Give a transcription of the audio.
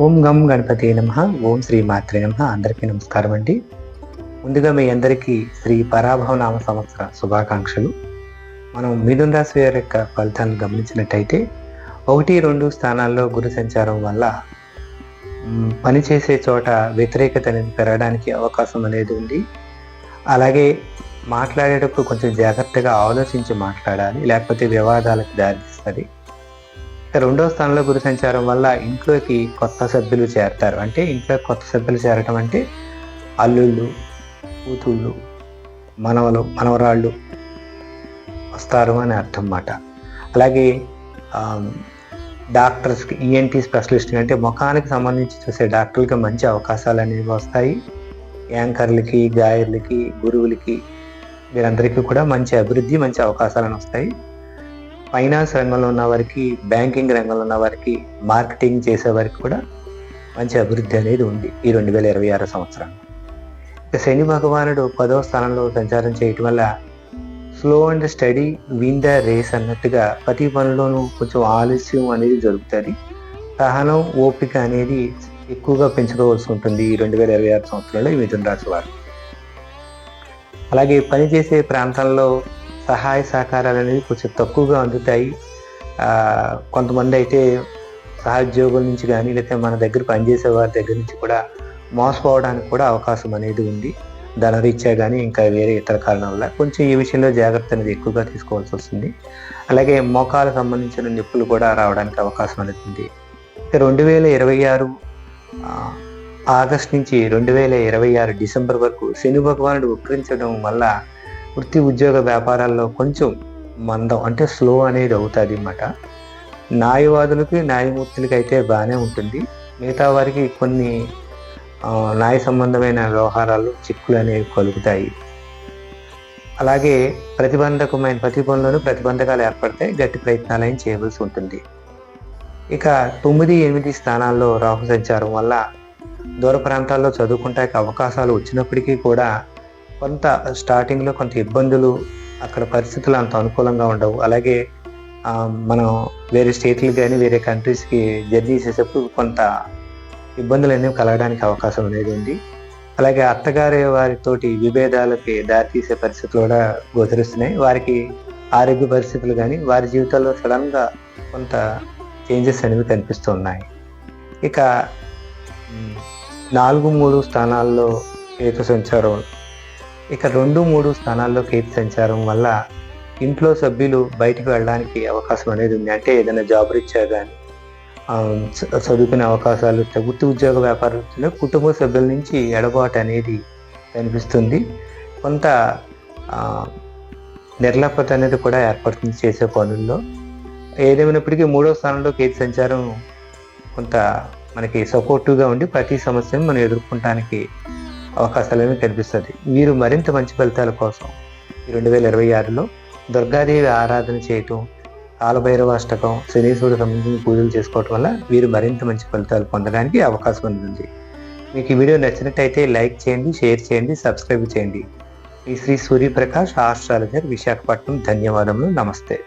ఓం గం గణపతి నమ. ఓం శ్రీ మాత్రే నమ. అందరికీ నమస్కారం అండి. ముందుగా మీ అందరికీ శ్రీ పరాభవ నామ సంవత్సర శుభాకాంక్షలు. మనం మిథున రాశి వారి యొక్క ఫలితాలను గమనించినట్టయితే ఒకటి రెండు స్థానాల్లో గురు సంచారం వల్ల పనిచేసే చోట వ్యతిరేకత అనేది పెరగడానికి అవకాశం అనేది ఉంది. అలాగే మాట్లాడేటప్పుడు కొంచెం జాగ్రత్తగా ఆలోచించి మాట్లాడాలి లేకపోతే వివాదాలకు దారితీస్తుంది. రెండో స్థానంలో గురు సంచారం వల్ల ఇంట్లోకి కొత్త సభ్యులు చేరతారు. అంటే ఇంట్లో కొత్త సభ్యులు చేరటం అంటే అల్లుళ్ళు కూతుళ్ళు మనవలు మనవరాళ్ళు వస్తారు అని అర్థం అన్నమాట అలాగే డాక్టర్స్కి ఈఎన్టీ స్పెషలిస్ట్ అంటే ముఖానికి సంబంధించి చూసే డాక్టర్లకి మంచి అవకాశాలు అనేవి వస్తాయి. యాంకర్లకి గాయర్లకి గురువులకి వీరందరికీ కూడా మంచి అభివృద్ధి మంచి అవకాశాలను వస్తాయి. ఫైనాన్స్ రంగంలో ఉన్న వారికి బ్యాంకింగ్ రంగంలో ఉన్న వారికి మార్కెటింగ్ చేసే వారికి కూడా మంచి అభివృద్ధి అనేది ఉంది ఈ రెండు వేల ఇరవై ఆరు సంవత్సరం. ఇక శని భగవానుడు పదవ స్థానంలో సంచారం చేయటం వల్ల slow and steady win the race అన్నట్టుగా ప్రతి పనిలోనూ కొంచెం ఆలస్యం అనేది జరుగుతుంది. సహనం ఓపిక అనేది ఎక్కువగా పెంచుకోవాల్సి ఉంటుంది ఈ రెండు వేల ఇరవై ఆరు సంవత్సరంలో ఈ మిథున రాశి వారు. అలాగే పనిచేసే ప్రాంతంలో సహాయ సహకారాలు అనేవి కొంచెం తక్కువగా అందుతాయి. కొంతమంది అయితే సహోద్యోగుల నుంచి కానీ లేకపోతే మన దగ్గర పనిచేసే వారి దగ్గర నుంచి కూడా మోసపోవడానికి కూడా అవకాశం అనేది ఉంది. ధనరీత్యా కానీ ఇంకా వేరే ఇతర కారణాల వల్ల కొంచెం ఈ విషయంలో జాగ్రత్త అనేది ఎక్కువగా తీసుకోవాల్సి వస్తుంది. అలాగే మోకాలకు సంబంధించిన నొప్పులు కూడా రావడానికి అవకాశం అనేది ఉంది. రెండు వేల ఇరవై ఆరు ఆగస్ట్ నుంచి రెండు వేల ఇరవై ఆరు డిసెంబర్ వరకు శని భగవానుడు ఉక్రించడం వల్ల వృత్తి ఉద్యోగ వ్యాపారాల్లో కొంచెం మందం అంటే స్లో అనేది అవుతుంది అన్నమాట. న్యాయవాదులకి న్యాయమూర్తులకి అయితే బాగానే ఉంటుంది. మిగతా వారికి కొన్ని న్యాయ సంబంధమైన వ్యవహారాలు చిక్కులు అనేవి కలుగుతాయి. అలాగే ప్రతిబంధకమైన ప్రతి ప్రతిబంధకాలు ఏర్పడితే గట్టి ప్రయత్నాలు చేయవలసి ఉంటుంది. ఇక తొమ్మిది ఎనిమిది స్థానాల్లో రాహు సంచారం వల్ల దూర ప్రాంతాల్లో చదువుకుంటానికి అవకాశాలు వచ్చినప్పటికీ కూడా కొంత స్టార్టింగ్లో కొంత ఇబ్బందులు అక్కడ పరిస్థితులు అంత అనుకూలంగా ఉండవు. అలాగే మనం వేరే స్టేట్లకి కానీ వేరే కంట్రీస్కి జర్నీ చేసేటప్పుడు కొంత ఇబ్బందులు అనేవి కలగడానికి అవకాశం అనేది ఉంది. అలాగే అత్తగారి వారితోటి విభేదాలకి దారితీసే పరిస్థితులు కూడా గోచరిస్తున్నాయి. వారికి ఆరోగ్య పరిస్థితులు కానీ వారి జీవితాల్లో సడన్గా కొంత చేంజెస్ అనేవి కనిపిస్తున్నాయి. ఇక నాలుగు మూడు స్థానాల్లో ఏక సంచారం ఇక రెండు మూడు స్థానాల్లో కీర్తి సంచారం వల్ల ఇంట్లో సభ్యులు బయటికి వెళ్ళడానికి అవకాశం అనేది ఉంది. అంటే ఏదైనా జాబ్ రీత్యా కానీ చదువుకునే అవకాశాలు వృత్తి ఉద్యోగ వ్యాపారంలో కుటుంబ సభ్యుల నుంచి ఎడబాటు అనేది కనిపిస్తుంది. కొంత ఆ, అనేది కూడా ఏర్పడుతుంది చేసే పనుల్లో. ఏదేమైనప్పటికీ మూడో స్థానంలో కేతు సంచారం కొంత మనకి సపోర్టివ్గా ఉండి ప్రతి సమస్యను మనం ఎదుర్కొనడానికి అవకాశాలు కనిపిస్తుంది. మీరు మరింత మంచి ఫలితాల కోసం రెండు వేల ఇరవై ఆరులో దుర్గాదేవి ఆరాధన చేయటం కాలభైరవ అష్టకం శనీశ్వరుడు సంబంధించిన పూజలు చేసుకోవటం వల్ల మీరు మరింత మంచి ఫలితాలు పొందడానికి అవకాశం ఉంటుంది. మీకు ఈ వీడియో నచ్చినట్టయితే లైక్ చేయండి షేర్ చేయండి సబ్స్క్రైబ్ చేయండి. ఈ శ్రీ సూర్యప్రకాష్ ఆస్ట్రాలజర్ విశాఖపట్నం. ధన్యవాదములు. నమస్తే.